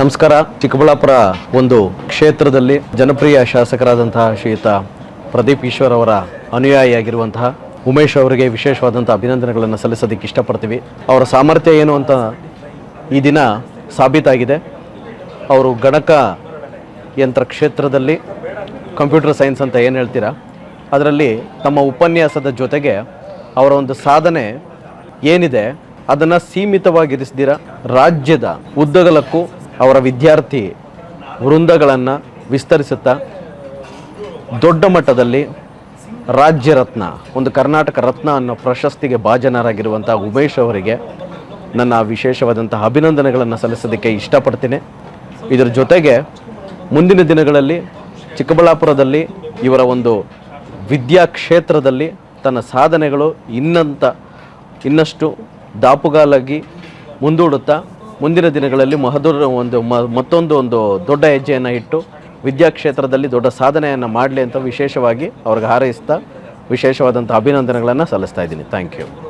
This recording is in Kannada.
ನಮಸ್ಕಾರ. ಚಿಕ್ಕಬಳ್ಳಾಪುರ ಒಂದು ಕ್ಷೇತ್ರದಲ್ಲಿ ಜನಪ್ರಿಯ ಶಾಸಕರಾದಂತಹ ಶ್ರೀಯುತ ಪ್ರದೀಪ್ ಈಶ್ವರ್ ಅವರ ಅನುಯಾಯಿಯಾಗಿರುವಂತಹ ಉಮೇಶ್ ಅವರಿಗೆ ವಿಶೇಷವಾದಂಥ ಅಭಿನಂದನೆಗಳನ್ನು ಸಲ್ಲಿಸೋದಕ್ಕೆ ಇಷ್ಟಪಡ್ತೀವಿ. ಅವರ ಸಾಮರ್ಥ್ಯ ಏನು ಅಂತ ಈ ದಿನ ಸಾಬೀತಾಗಿದೆ. ಅವರು ಗಣಕ ಯಂತ್ರ ಕ್ಷೇತ್ರದಲ್ಲಿ ಕಂಪ್ಯೂಟರ್ ಸೈನ್ಸ್ ಅಂತ ಏನು ಹೇಳ್ತೀರಾ? ಅದರಲ್ಲಿ ತಮ್ಮ ಉಪನ್ಯಾಸದ ಜೊತೆಗೆ ಅವರ ಒಂದು ಸಾಧನೆ ಏನಿದೆ? ಅದನ್ನು ಸೀಮಿತವಾಗಿರಿಸ್ದಿರ ರಾಜ್ಯದ ಉದ್ದಗಲಕ್ಕೂ ಅವರ ವಿದ್ಯಾರ್ಥಿ ವೃಂದಗಳನ್ನು ವಿಸ್ತರಿಸುತ್ತಾ ದೊಡ್ಡ ಮಟ್ಟದಲ್ಲಿ ರಾಜ್ಯ ರತ್ನ, ಒಂದು ಕರ್ನಾಟಕ ರತ್ನ ಅನ್ನೋ ಪ್ರಶಸ್ತಿಗೆ ಭಾಜನರಾಗಿರುವಂಥ ಉಮೇಶ್ ಅವರಿಗೆ ನನ್ನ ವಿಶೇಷವಾದಂತಹ ಅಭಿನಂದನೆಗಳನ್ನು ಸಲ್ಲಿಸೋದಕ್ಕೆ ಇಷ್ಟಪಡ್ತೀನಿ. ಇದರ ಜೊತೆಗೆ ಮುಂದಿನ ದಿನಗಳಲ್ಲಿ ಚಿಕ್ಕಬಳ್ಳಾಪುರದಲ್ಲಿ ಇವರ ಒಂದು ವಿದ್ಯಾ ಕ್ಷೇತ್ರದಲ್ಲಿ ತನ್ನ ಸಾಧನೆಗಳು ಇನ್ನಂತ ಇನ್ನಷ್ಟು ದಾಪುಗಾಲಾಗಿ ಮುಂದೂಡುತ್ತಾ ಮುಂದಿನ ದಿನಗಳಲ್ಲಿ ಮಹದೂರ ಒಂದು ಮತ್ತೊಂದು ಒಂದು ದೊಡ್ಡ ಹೆಜ್ಜೆಯನ್ನು ಇಟ್ಟು ವಿದ್ಯಾಕ್ಷೇತ್ರದಲ್ಲಿ ದೊಡ್ಡ ಸಾಧನೆಯನ್ನು ಮಾಡಲಿ ಅಂತ ವಿಶೇಷವಾಗಿ ಅವ್ರಿಗೆ ಹಾರೈಸ್ತಾ ವಿಶೇಷವಾದಂಥ ಅಭಿನಂದನೆಗಳನ್ನು ಸಲ್ಲಿಸ್ತಾ ಇದ್ದೀನಿ. Thank you